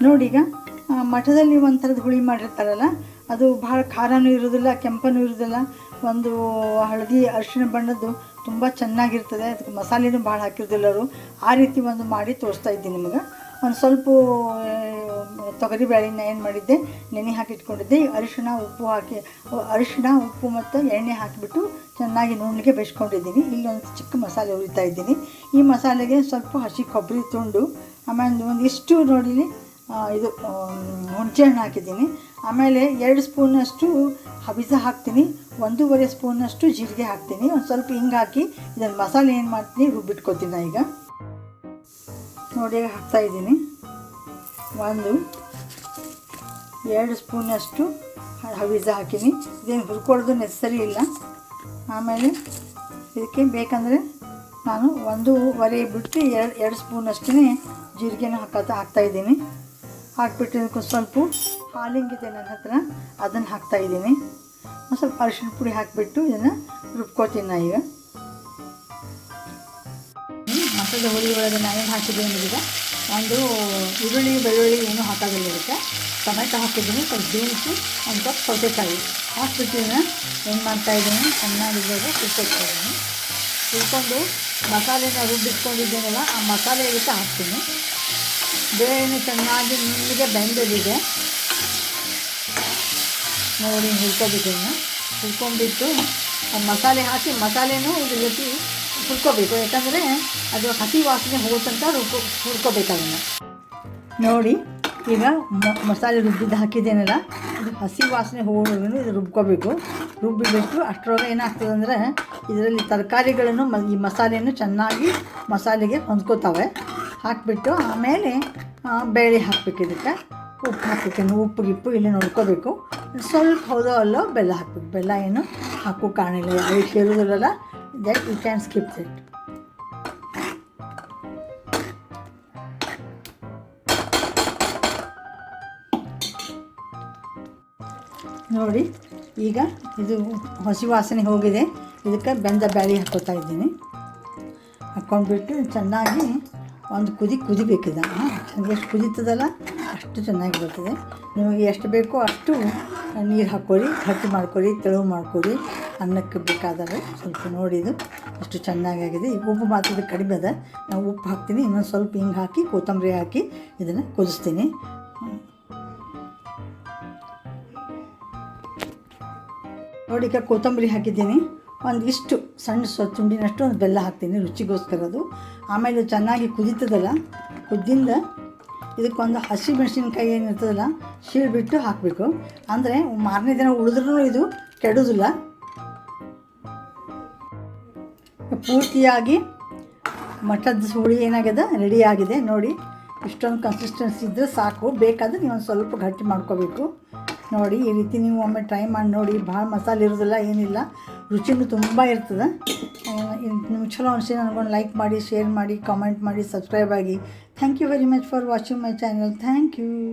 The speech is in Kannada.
ನೋಡಿ ಈಗ ಆ, ಮಠದಲ್ಲಿ ಒಂಥರದ ಹುಳಿ ಮಾಡಿರ್ತಾರಲ್ಲ ಅದು ಭಾಳ ಖಾರನೂ ಇರೋದಿಲ್ಲ ಕೆಂಪನೂ ಇರೋದಿಲ್ಲ ಒಂದು ಹಳದಿ ಅರಿಶಿಣ ಬಣ್ಣದ್ದು ತುಂಬ ಚೆನ್ನಾಗಿರ್ತದೆ ಅದಕ್ಕೆ ಮಸಾಲೆನೂ ಭಾಳ ಅವರು. ಆ ರೀತಿ ಒಂದು ಮಾಡಿ ತೋರಿಸ್ತಾ ಇದ್ದೀನಿ ನಿಮಗೆ. ಒಂದು ಸ್ವಲ್ಪ ತೊಗರಿ ಬೇಳೆನ ಏನು ಮಾಡಿದ್ದೆ ನೆನೆ ಹಾಕಿ ಇಟ್ಕೊಂಡಿದ್ದೆ ಅರಿಶಿಣ ಉಪ್ಪು ಹಾಕಿ ಅರಿಶಿಣ ಉಪ್ಪು ಮತ್ತು ಎಣ್ಣೆ ಹಾಕಿಬಿಟ್ಟು ಚೆನ್ನಾಗಿ ನುಣ್ಣಗೆ ಬೆಳೆಸ್ಕೊಂಡಿದ್ದೀನಿ ಇಲ್ಲೊಂದು ಚಿಕ್ಕ ಮಸಾಲೆ ಹುರಿತಾ ಇದ್ದೀನಿ. ಈ ಮಸಾಲೆಗೆ ಸ್ವಲ್ಪ ಹಸಿ ಕೊಬ್ಬರಿ ತುಂಡು ಆಮೇಲೆ ಒಂದಿಷ್ಟು ನೋಡಿಲಿ ಇದು ಹುಣಸೆ ಹಣ್ಣು ಹಾಕಿದ್ದೀನಿ. ಆಮೇಲೆ ಎರಡು ಸ್ಪೂನಷ್ಟು ಹಬಿಸ ಹಾಕ್ತೀನಿ. ಒಂದೂವರೆ ಸ್ಪೂನಷ್ಟು ಜೀರಿಗೆ ಹಾಕ್ತೀನಿ. ಒಂದು ಸ್ವಲ್ಪ ಹಿಂಗೆ ಹಾಕಿ ಇದನ್ನು ಮಸಾಲೆ ಏನು ಮಾಡ್ತೀನಿ, ರುಬ್ಬಿಟ್ಕೊತೀನಿ ನಾ ಈಗ. ನೋಡಿ ಹಾಕ್ತಾಯಿದ್ದೀನಿ ಹಾಕ್ತಾ ಒಂದು, ಎರಡು ಸ್ಪೂನಷ್ಟು ಹವಿಜ ಹಾಕೀನಿ. ಇದೇನು ಹುರ್ಕೊಳ್ಳೋದು ನೆಸಸರಿ ಇಲ್ಲ. ಆಮೇಲೆ ಇದಕ್ಕೆ ಬೇಕಂದರೆ ನಾನು ಒಂದೂವರೆ ಬಿಟ್ಟು ಎರಡು ಎರಡು ಸ್ಪೂನಷ್ಟೇ ಜೀರಿಗೆನ ಹಾಕತ್ತ ಹಾಕ್ತಾಯಿದ್ದೀನಿ ಹಾಕ್ಬಿಟ್ಟು ಸ್ವಲ್ಪ ಸ್ವಲ್ಪ ಹಾಲಿಂಗಿದೆ ನನ್ನ ಹತ್ರ, ಅದನ್ನು ಹಾಕ್ತಾಯಿದ್ದೀನಿ ಒಂದು ಸ್ವಲ್ಪ ಅರಿಶಿಣ ಪುಡಿ ಹಾಕಿಬಿಟ್ಟು ಇದನ್ನು ರುಬ್ಕೋತೀನಿ ನಾ ಈಗ. ಮಸಾಲೆ ಹುಳಿ ಒಳಗೆ ನಾನು ಏನು ಹಾಕಿದ್ದೀನಿ ಈಗ ಒಂದು ಈರುಳ್ಳಿ ಬೆಳ್ಳುಳ್ಳಿ ಏನು ಹಾಕೋದಿಲ್ಲ ಇರುತ್ತೆ ಟೊಮೆಟೊ ಹಾಕಿದ್ದೀನಿ, ಸ್ವಲ್ಪ ಬೀನ್ಸು ಒಂದು ಕಪ್ ಸೌತೆಕಾಯಿ. ಹಾಕ್ಬಿಟ್ಟು ಏನು ಮಾಡ್ತಾಯಿದ್ದೀನಿ ಚೆನ್ನಾಗಿ ಇದ್ದಾಗ ಹುರ್ಕೊಳ್ತಾ ಇದ್ದೀನಿ. ಹುರ್ಕೊಂಡು ಮಸಾಲೆನ ರುಬ್ಬಿಟ್ಕೊಂಡಿದ್ದೇನಲ್ಲ, ಆ ಮಸಾಲೆ ಇದಕ್ಕೆ ಹಾಕ್ತೀನಿ. ಬೇಳೆನೂ ಚೆನ್ನಾಗಿ ನುಣ್ಣಗೆ ಬೆಂದಿದೆ ನೋಡಿ ಹುರ್ಕೋಬೇಕನ್ನು ಹುರ್ಕೊಂಡ್ಬಿಟ್ಟು ಆ ಮಸಾಲೆ ಹಾಕಿ ಮಸಾಲೆನೂ ಇದ್ರ ಜೊತೆ ಹುರ್ಕೋಬೇಕು. ಯಾಕಂದರೆ ಅದು ಹಸಿ ವಾಸನೆ ಹೋಗೋ ತನಕ ಹುರ್ಕೋಬೇಕು ಅದನ್ನು ನೋಡಿ, ಈಗ ಮಸಾಲೆ ರುಬ್ಬಿದ್ದು ಹಾಕಿದ್ದೇನಲ್ಲ, ಅದು ಹಸಿ ವಾಸನೆ ಹೋಗೋವರೆಗೂ ಇದು ರುಬ್ಕೋಬೇಕು. ರುಬ್ಬಿಬಿಟ್ಟು ಅಷ್ಟರೊಳಗೆ ಏನಾಗ್ತದೆ ಅಂದರೆ ಇದರಲ್ಲಿ ತರಕಾರಿಗಳನ್ನು ಈ ಮಸಾಲೆಯನ್ನು ಚೆನ್ನಾಗಿ ಮಸಾಲೆಗೆ ಹೊಂದ್ಕೋತಾವೆ. ಹಾಕಿಬಿಟ್ಟು ಆಮೇಲೆ ಬೇಳೆ ಹಾಕ್ಬೇಕು ಇದಕ್ಕೆ. ಉಪ್ಪು ಹಾಕ್ಬೇಕು ಉಪ್ಪು, ಗಿಪ್ಪು ಇಲ್ಲಿ ನೋಡ್ಕೋಬೇಕು. ಸ್ವಲ್ಪ ಹೌದೋ ಅಲ್ಲೋ ಬೆಲ್ಲ ಹಾಕ್ಬೇಕು. ಬೆಲ್ಲ ಏನು ಹಾಕೋ ಕಾಣಿಲ್ಲ ಯಾವ ಕೇಳಿದ್ರಲ್ಲ that you can skip it ನೋಡಿ, ಈಗ ಇದು ಹಸಿ ವಾಸನೆ ಹೋಗಿದೆ. ಇದಕ್ಕೆ ಬೆಂದ ಬ್ಯಾಳಿ ಹಾಕೋತಾ ಇದ್ದೀನಿ. ಹಾಕ್ಕೊಂಡ್ಬಿಟ್ಟು ಚೆನ್ನಾಗಿ ಒಂದು ಕುದಿ ಕುದಿಬೇಕಿದೆ. ಎಷ್ಟು ಕುದೀತದಲ್ಲ, ಅಷ್ಟು ಚೆನ್ನಾಗಿ ಬರ್ತದೆ. ನಿಮಗೆ ಎಷ್ಟು ಬೇಕೋ ಅಷ್ಟು ನೀರು ಹಾಕ್ಕೊಳ್ಳಿ ಗಟ್ಟಿ ಮಾಡ್ಕೊಳ್ಳಿ ತೆಳು ಮಾಡ್ಕೊಳ್ಳಿ ಅನ್ನಕ್ಕೆ ಬೇಕಾದರೆ ಸ್ವಲ್ಪ ನೋಡಿದು ಅಷ್ಟು ಚೆನ್ನಾಗಾಗಿದೆ ಈಗ ಉಪ್ಪು ಮಾತ್ರ ಕಡಿಮೆ ಅದ. ನಾವು ಉಪ್ಪು ಹಾಕ್ತೀನಿ, ಇನ್ನೊಂದು ಸ್ವಲ್ಪ ಹಿಂಗೆ ಹಾಕಿ, ಕೊತ್ತಂಬರಿ ಹಾಕಿ ಇದನ್ನು ಕುದಿಸ್ತೀನಿ. ನೋಡಿ ಈಗ ಕೊತ್ತಂಬರಿ ಹಾಕಿದ್ದೀನಿ. ಒಂದಿಷ್ಟು ಸಣ್ಣ ಸ್ವ ತುಂಡಿನಷ್ಟು ಒಂದು ಬೆಲ್ಲ ಹಾಕ್ತೀನಿ ರುಚಿಗೋಸ್ಕರ ಅದು. ಆಮೇಲೆ ಚೆನ್ನಾಗಿ ಕುದೀತದಲ್ಲ, ಕುದ್ದಿಂದ ಇದಕ್ಕೊಂದು ಹಸಿ ಮೆಣಸಿನ್ಕಾಯಿ ಏನಿರ್ತದಲ್ಲ, ಶೀಳ್ಬಿಟ್ಟು ಹಾಕಬೇಕು. ಅಂದರೆ ಮಾರನೇ ದಿನ ಉಳಿದ್ರೂ ಇದು ಕೆಡೋದಿಲ್ಲ. ಪೂರ್ತಿಯಾಗಿ ಮಠದ ಹುಳಿ ಏನಾಗಿದೆ ಆಗಿದೆ. ನೋಡಿ, ಇಷ್ಟೊಂದು ಕನ್ಸಿಸ್ಟೆನ್ಸಿ ಇದ್ದರೆ ಸಾಕು. ಬೇಕಾದರೆ ನೀವು ಒಂದು ಸ್ವಲ್ಪ ಗಟ್ಟಿ ಮಾಡ್ಕೋಬೇಕು. ನೋಡಿ, ಈ ರೀತಿ ನೀವು ಒಮ್ಮೆ ಟ್ರೈ ಮಾಡಿ ನೋಡಿ, ಭಾಳ ಮಸಾಲೆ ಇರೋದಿಲ್ಲ, ಏನಿಲ್ಲ. ರುಚಿನೂ ತುಂಬ ಇರ್ತದೆ. ನಿಮ್ಗೆ ಚಲೋ ಅನಿಸಿ ನನಗೊಂದು ಲೈಕ್ ಮಾಡಿ ಶೇರ್ ಮಾಡಿ ಕಾಮೆಂಟ್ ಮಾಡಿ ಸಬ್ಸ್ಕ್ರೈಬ್ ಆಗಿ. Thank you very much for watching my channel thank you